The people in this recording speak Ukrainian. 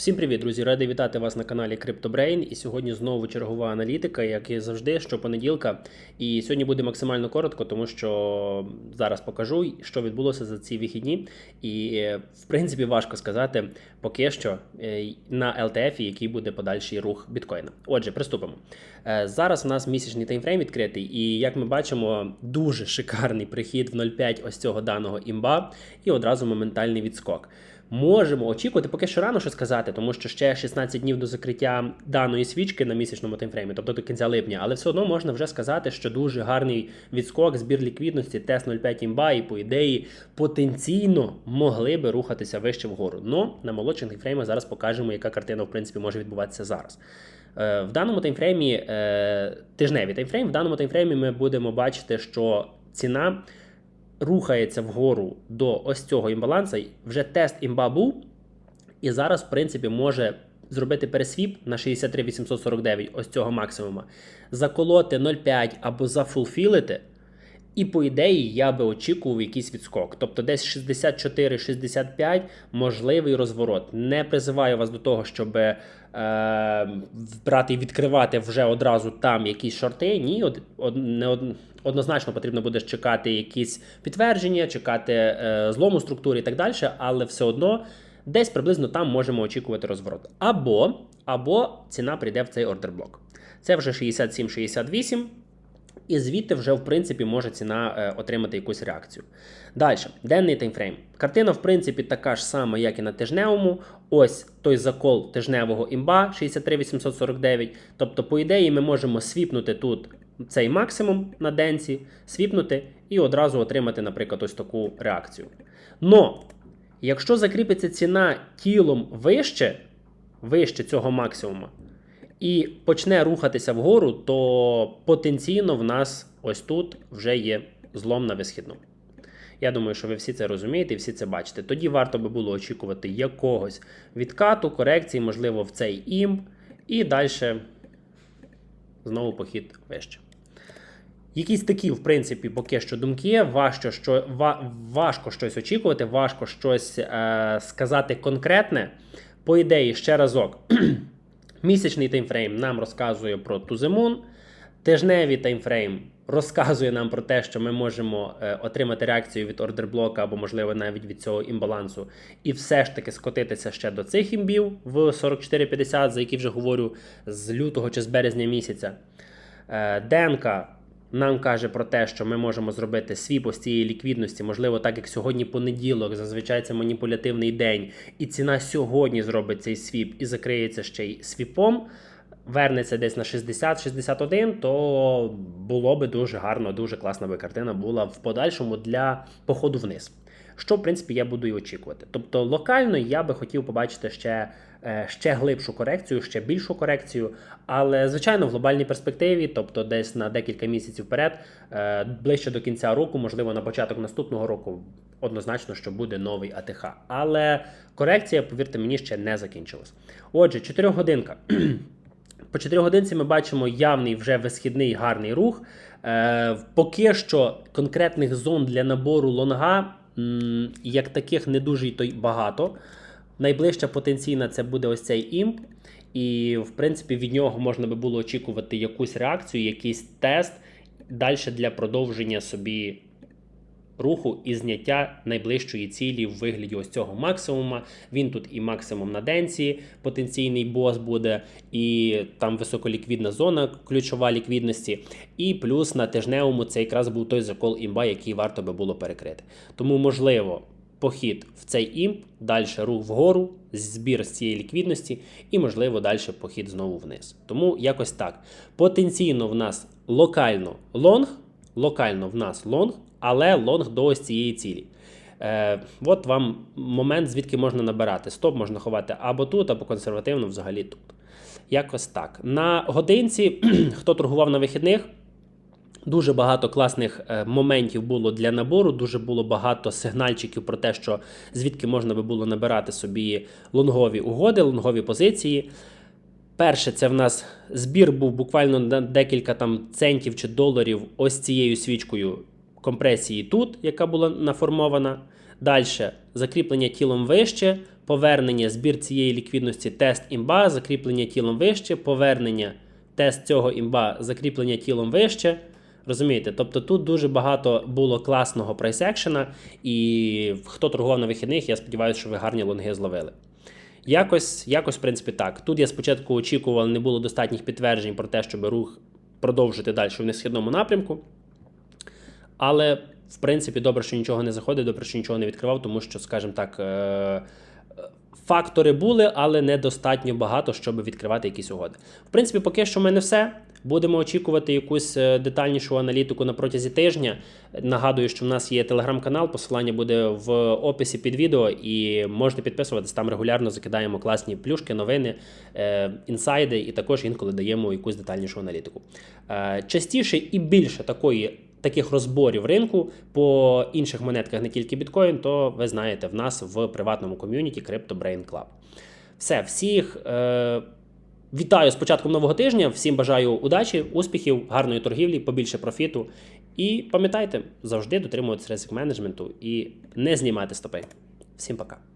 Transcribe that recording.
Всім привіт, друзі! Радий вітати вас на каналі CryptoBrain. І сьогодні знову чергова аналітика, як і завжди, щопонеділка. І сьогодні буде максимально коротко, тому що зараз покажу, що відбулося за ці вихідні. І е, в принципі важко сказати поки що е, на LTF, який буде подальший рух біткоїна. Отже, приступимо. Е, Зараз у нас місячний таймфрейм відкритий, і як ми бачимо, дуже шикарний прихід в 0,5 ось цього даного імба, і одразу моментальний відскок. Можемо очікувати, поки що рано що сказати, тому що ще 16 днів до закриття даної свічки на місячному таймфреймі, тобто до кінця липня, але все одно можна вже сказати, що дуже гарний відскок, збір ліквідності, тест 0,5 імба, і по ідеї потенційно могли би рухатися вище вгору. Но на молодших таймфреймах зараз покажемо, яка картина в принципі може відбуватися зараз. Е, В даному таймфреймі, е, тижневий таймфрейм, в даному таймфреймі ми будемо бачити, що ціна рухається вгору до ось цього імбаланса. Вже тест імба був, і зараз, в принципі, може зробити пересвіп на 63 849 ось цього максимума, заколоти 0,5 або зафулфілити. І по ідеї я би очікував якийсь відскок. Тобто десь 64-65 можливий розворот. Не призиваю вас до того, щоб е, брати і відкривати вже одразу там якісь шорти. Ні, од, од, не од, однозначно потрібно буде чекати якісь підтвердження, чекати е, злому структури і так далі, але все одно десь приблизно там можемо очікувати розворот. Або, або ціна прийде в цей ордерблок. Це вже 67-68. І звідти вже, в принципі, може ціна е, отримати якусь реакцію. Далі, денний таймфрейм. Картина, в принципі, така ж сама, як і на тижневому. Ось той закол тижневого імба 63849. Тобто, по ідеї, ми можемо свіпнути тут цей максимум на денці, свіпнути і одразу отримати, наприклад, ось таку реакцію. Но, якщо закріпиться ціна тілом вище, вище цього максимума, і почне рухатися вгору, то потенційно в нас ось тут вже є злом на висхідну. Я думаю, що ви всі це розумієте і всі це бачите. Тоді варто би було очікувати якогось відкату, корекції, можливо, в цей імб, і далі знову похід вище. Якісь такі, в принципі, поки що думки. Важко що, важко щось очікувати, важко щось е, сказати конкретне. По ідеї, ще разок. Місячний таймфрейм нам розказує про туземун. Тижневий таймфрейм розказує нам про те, що ми можемо е, отримати реакцію від ордерблока або, можливо, навіть від цього імбалансу, і все ж таки скотитися ще до цих імбів в 44,50, за які вже говорю з лютого чи з березня місяця. Е, Денка нам каже про те, що ми можемо зробити свіп ось цієї ліквідності, можливо, так як сьогодні понеділок, зазвичай це маніпулятивний день, і ціна сьогодні зробить цей свіп і закриється ще й свіпом. Вернеться десь на 60-61, то було би дуже гарно, дуже класна би картина була в подальшому для походу вниз. Що, в принципі, я буду і очікувати. Тобто, локально я би хотів побачити ще е, ще глибшу корекцію, ще більшу корекцію. Але, звичайно, в глобальній перспективі, тобто десь на декілька місяців вперед, е, ближче до кінця року, можливо, на початок наступного року, однозначно, що буде новий АТХ. Але корекція, повірте мені, ще не закінчилась. Отже, 4 годинка. По 4 годинці ми бачимо явний вже висхідний гарний рух. Е, Поки що конкретних зон для набору лонга, м, як таких, не дуже й то багато. Найближча потенційна це буде ось цей імп. І, в принципі, від нього можна би було очікувати якусь реакцію, якийсь тест далі для продовження собі руху і зняття найближчої цілі в вигляді ось цього максимума. Він тут і максимум на денці, потенційний бос буде, і там високоліквідна зона, ключова ліквідності. І плюс на тижневому це якраз був той закол імба, який варто би було перекрити. Тому, можливо. Похід в цей імп, далі рух вгору, збір з цієї ліквідності, і, можливо, далі похід знову вниз. Тому якось так. Потенційно в нас локально лонг, локально в нас лонг, але лонг до ось цієї цілі. Е, От вам момент, звідки можна набирати. Стоп можна ховати або тут, або консервативно взагалі тут. Якось так. На годинці, хто торгував на вихідних, Дуже багато класних е, моментів було для набору, дуже було багато сигнальчиків про те, що звідки можна би було набирати собі лонгові угоди, лонгові позиції. Перше, це в нас збір був буквально на декілька там центів чи доларів ось цією свічкою компресії тут, яка була наформована. Далі закріплення тілом вище, повернення, збір цієї ліквідності, тест імба, закріплення тілом вище, повернення, тест цього імба, закріплення тілом вище. Розумієте? Тобто тут дуже багато було класного прайс-екшена, і хто торгував на вихідних, я сподіваюся, що ви гарні лонги зловили. Якось, якось, в принципі, так. Тут я спочатку очікував, не було достатніх підтверджень про те, щоб рух продовжити далі в несхідному напрямку. Але, в принципі, добре, що нічого не заходить, добре, що нічого не відкривав, тому що, скажімо так, е- фактори були, але недостатньо багато, щоб відкривати якісь угоди. В принципі, поки що в мене все. Будемо очікувати якусь е, детальнішу аналітику на протязі тижня. Нагадую, що в нас є телеграм-канал, посилання буде в описі під відео, і можете підписуватись. Там регулярно закидаємо класні плюшки, новини, е, інсайди, і також інколи даємо якусь детальнішу аналітику. Частіше і більше такої. Таких розборів ринку по інших монетках, не тільки біткоін, то ви знаєте, в нас в приватному ком'юніті Crypto Brain Club. Все, всіх е, вітаю з початком нового тижня. Всім бажаю удачі, успіхів, гарної торгівлі, побільше профіту. І пам'ятайте, завжди дотримуватися ризик менеджменту і не знімати стопи. Всім пока.